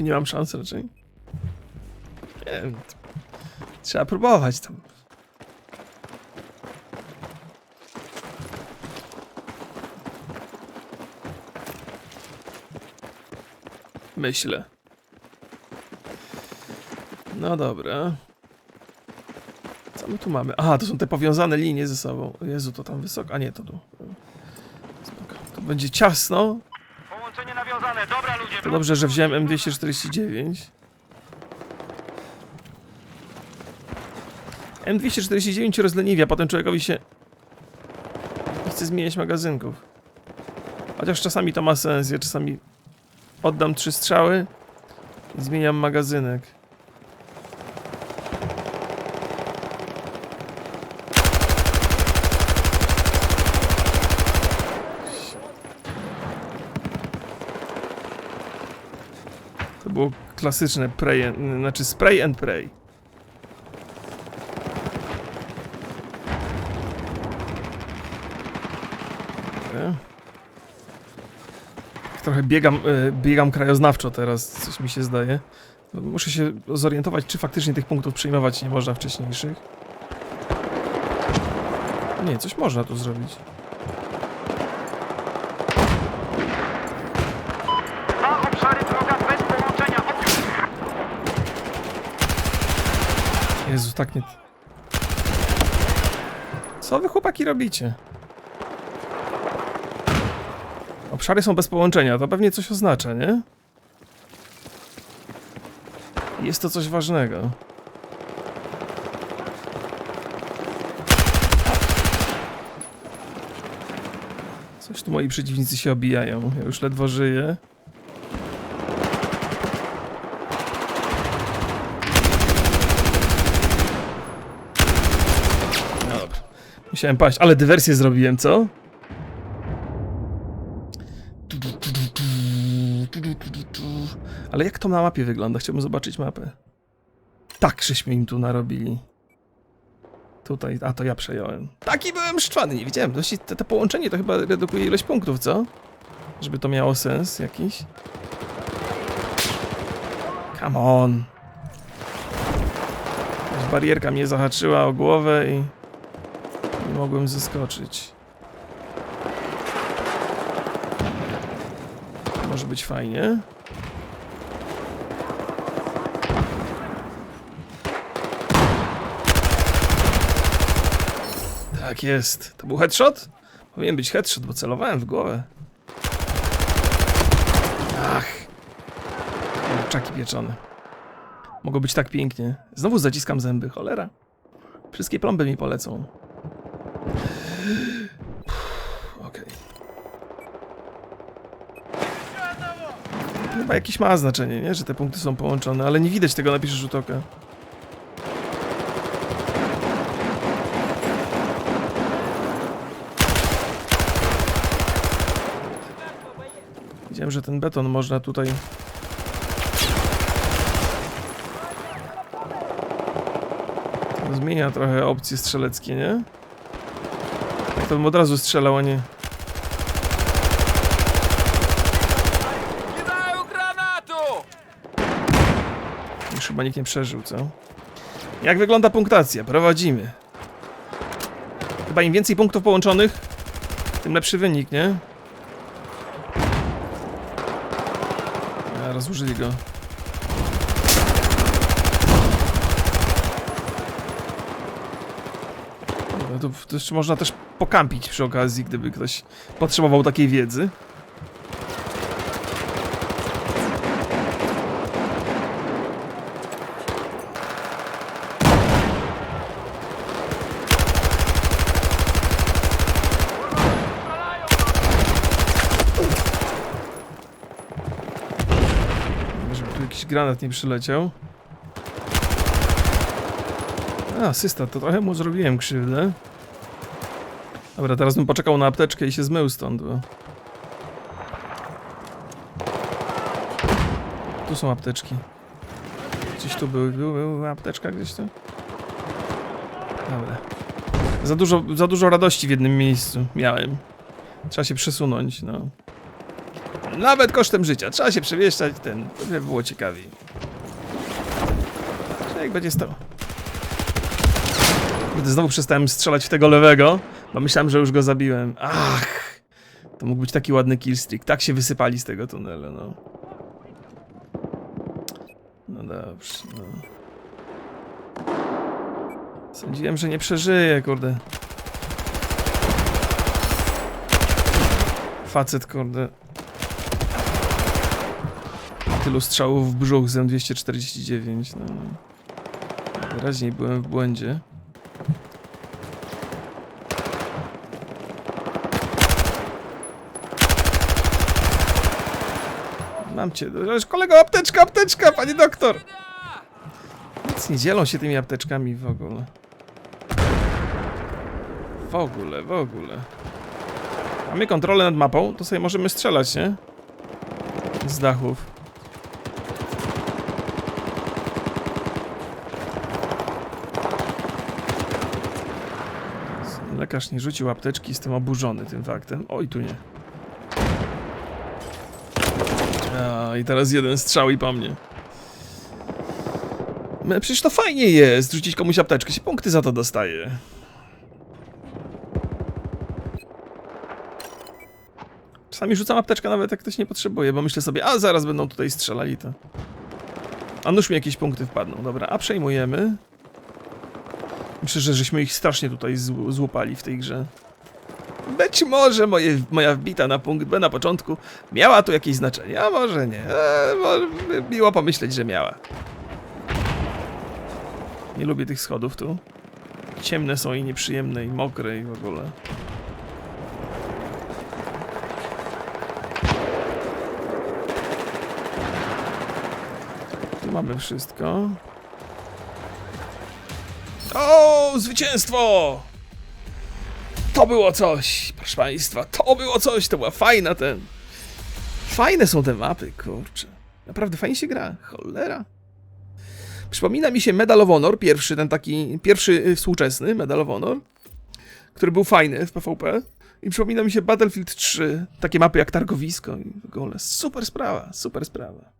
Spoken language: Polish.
Czy nie mam szansy raczej? Nie wiem. Trzeba próbować tam. Myślę. No dobra. Co my tu mamy? Aha, to są te powiązane linie ze sobą. Jezu, to tam wysoko. A nie, to tu. Spoko. To będzie ciasno, Połączenie nawiązane, dobra ludzie, to dobrze, że wziąłem M249. M249 rozleniwia, potem człowiekowi się nie chce zmieniać magazynków. Chociaż czasami to ma sens, ja czasami oddam trzy strzały i zmieniam magazynek. To było klasyczne pray, and, znaczy spray and pray. Trochę biegam, e, biegam krajoznawczo teraz, coś mi się zdaje. Muszę się zorientować, czy faktycznie tych punktów przyjmować nie można wcześniejszych. Nie, coś można tu zrobić. Jezu, tak nie... Co wy chłopaki robicie? Obszary są bez połączenia, to pewnie coś oznacza, nie? Jest to coś ważnego. Coś tu moi przeciwnicy się obijają. Ja już ledwo żyję. No dobra. Musiałem paść, ale dywersję zrobiłem, co? Ale jak to na mapie wygląda? Chciałbym zobaczyć mapę. Tak, żeśmy im tu narobili. Tutaj, a to ja przejąłem. Taki byłem szczwany, nie widziałem. Właściwie te, te połączenie to chyba redukuje ilość punktów, co? Żeby to miało sens jakiś. Come on. Jakaś barierka mnie zahaczyła o głowę i nie mogłem zeskoczyć. Może być fajnie. Tak jest. To był headshot? Powinien być headshot, bo celowałem w głowę. Ach. Czaki pieczone. Mogło być tak pięknie. Znowu zaciskam zęby, cholera. Wszystkie plomby mi polecą. Okej. Chyba jakieś ma znaczenie, nie? Że te punkty są połączone, ale nie widać tego na pierwszy rzut oka. Widziałem, że ten beton można tutaj zmienia trochę opcje strzeleckie, nie? To bym od razu strzelał, a nie... Już chyba nikt nie przeżył, co? Jak wygląda punktacja? Prowadzimy. Chyba im więcej punktów połączonych, tym lepszy wynik, nie? A, rozłożyli go. To, to jeszcze można też pokampić przy okazji, gdyby ktoś potrzebował takiej wiedzy. Żeby tu jakiś granat nie przyleciał. A, asysta, to trochę mu zrobiłem krzywdę. Dobra, teraz bym poczekał na apteczkę i się zmył stąd, bo... Tu są apteczki. Gdzieś tu były, były, była apteczka gdzieś tu? Dobra. Za dużo, za dużo radości w jednym miejscu miałem. Trzeba się przesunąć, no. Nawet kosztem życia. Trzeba się przemieszczać, ten, to by było ciekawiej. Jak będzie stało? Gdy znowu przestałem strzelać w tego lewego, bo myślałem, że już go zabiłem. Ach! To mógł być taki ładny killstreak. Tak się wysypali z tego tunelu, no. No dobrze, no. Sądziłem, że nie przeżyję, kurde. Facet, kurde. Tylu strzałów w brzuch z M249, no. Wyraźniej byłem w błędzie. Mam cię. Ależ kolego, apteczka, apteczka, panie doktor! Nic nie dzielą się tymi apteczkami w ogóle. W ogóle, w ogóle. Mamy kontrolę nad mapą, to sobie możemy strzelać, nie? Z dachów. Lekarz nie rzucił apteczki, jestem oburzony tym faktem. Oj, tu nie. A, i teraz jeden strzał i po mnie. No, Przecież to fajnie jest, rzucić komuś apteczkę, się punkty za to dostaje. Czasami rzucam apteczkę nawet jak ktoś nie potrzebuje, bo myślę sobie, a zaraz będą tutaj strzelali to. A nuż mi jakieś punkty wpadną. Dobra, a przejmujemy. Myślę, że żeśmy ich strasznie tutaj zł- złupali w tej grze. Być może moje, moja wbita na punkt B na początku miała tu jakieś znaczenie, a może nie. E, może miło pomyśleć, że miała. Nie lubię tych schodów tu. Ciemne są i nieprzyjemne i mokre i w ogóle. Tu mamy wszystko. O, zwycięstwo! To było coś, proszę państwa, to było coś, to była fajna ten... Fajne są te mapy, kurczę. Naprawdę fajnie się gra, cholera. Przypomina mi się Medal of Honor, pierwszy, ten taki, pierwszy y, współczesny Medal of Honor, który był fajny w PvP. I przypomina mi się Battlefield 3, takie mapy jak Targowisko i w ogóle. Super sprawa, super sprawa.